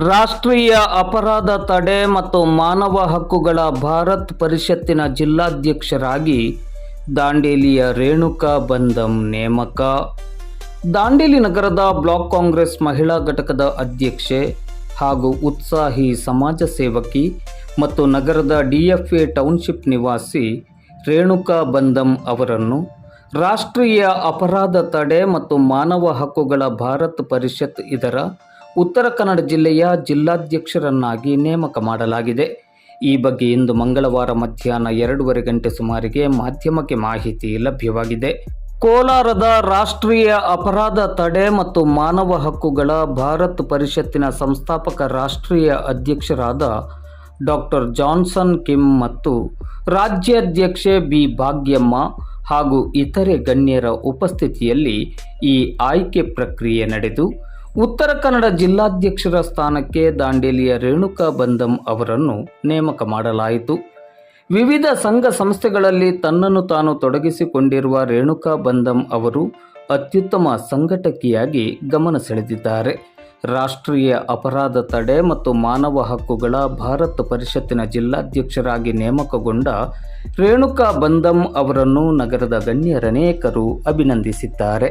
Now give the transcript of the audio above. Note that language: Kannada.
ರಾಷ್ಟ್ರೀಯ ಅಪರಾಧ ತಡೆ ಮತ್ತು ಮಾನವ ಹಕ್ಕುಗಳ ಭಾರತ್ ಪರಿಷತ್ತಿನ ಜಿಲ್ಲಾಧ್ಯಕ್ಷರಾಗಿ ದಾಂಡೇಲಿಯ ರೇಣುಕಾ ಬಂದಂ ನೇಮಕ. ದಾಂಡೇಲಿ ನಗರದ ಬ್ಲಾಕ್ ಕಾಂಗ್ರೆಸ್ ಮಹಿಳಾ ಘಟಕದ ಅಧ್ಯಕ್ಷೆ ಹಾಗೂ ಉತ್ಸಾಹಿ ಸಮಾಜ ಸೇವಕಿ ಮತ್ತು ನಗರದ ಡಿಎಫ್ಎ ಟೌನ್ಶಿಪ್ ನಿವಾಸಿ ರೇಣುಕಾ ಬಂದಂ ಅವರನ್ನು ರಾಷ್ಟ್ರೀಯ ಅಪರಾಧ ತಡೆ ಮತ್ತು ಮಾನವ ಹಕ್ಕುಗಳ ಭಾರತ್ ಪರಿಷತ್ ಇದರ ಉತ್ತರ ಕನ್ನಡ ಜಿಲ್ಲೆಯ ಜಿಲ್ಲಾಧ್ಯಕ್ಷರನ್ನಾಗಿ ನೇಮಕ ಮಾಡಲಾಗಿದೆ. ಈ ಬಗ್ಗೆ ಇಂದು ಮಂಗಳವಾರ ಮಧ್ಯಾಹ್ನ ಎರಡೂವರೆ ಗಂಟೆ ಸುಮಾರಿಗೆ ಮಾಧ್ಯಮಕ್ಕೆ ಮಾಹಿತಿ ಲಭ್ಯವಾಗಿದೆ. ಕೋಲಾರದ ರಾಷ್ಟ್ರೀಯ ಅಪರಾಧ ತಡೆ ಮತ್ತು ಮಾನವ ಹಕ್ಕುಗಳ ಭಾರತ್ ಪರಿಷತ್ತಿನ ಸಂಸ್ಥಾಪಕ ರಾಷ್ಟ್ರೀಯ ಅಧ್ಯಕ್ಷರಾದ ಡಾಕ್ಟರ್ ಜಾನ್ಸನ್ ಕಿಮ್ ಮತ್ತು ರಾಜ್ಯಾಧ್ಯಕ್ಷೆ ಬಿ. ಭಾಗ್ಯಮ್ಮ ಹಾಗೂ ಇತರೆ ಗಣ್ಯರ ಉಪಸ್ಥಿತಿಯಲ್ಲಿ ಈ ಆಯ್ಕೆ ಪ್ರಕ್ರಿಯೆ ನಡೆದು ಉತ್ತರ ಕನ್ನಡ ಜಿಲ್ಲಾಧ್ಯಕ್ಷರ ಸ್ಥಾನಕ್ಕೆ ದಾಂಡೇಲಿಯ ರೇಣುಕಾ ಬಂದಂ ಅವರನ್ನು ನೇಮಕ ಮಾಡಲಾಯಿತು. ವಿವಿಧ ಸಂಘ ಸಂಸ್ಥೆಗಳಲ್ಲಿ ತನ್ನನ್ನು ತಾನು ತೊಡಗಿಸಿಕೊಂಡಿರುವ ರೇಣುಕಾ ಬಂದಂ ಅವರು ಅತ್ಯುತ್ತಮ ಸಂಘಟಕಿಯಾಗಿ ಗಮನ ಸೆಳೆದಿದ್ದಾರೆ. ರಾಷ್ಟ್ರೀಯ ಅಪರಾಧ ತಡೆ ಮತ್ತು ಮಾನವ ಹಕ್ಕುಗಳ ಭಾರತ ಪರಿಷತ್ತಿನ ಜಿಲ್ಲಾಧ್ಯಕ್ಷರಾಗಿ ನೇಮಕಗೊಂಡ ರೇಣುಕಾ ಬಂದಂ ಅವರನ್ನು ನಗರದ ಗಣ್ಯರನೇಕರು ಅಭಿನಂದಿಸಿದ್ದಾರೆ.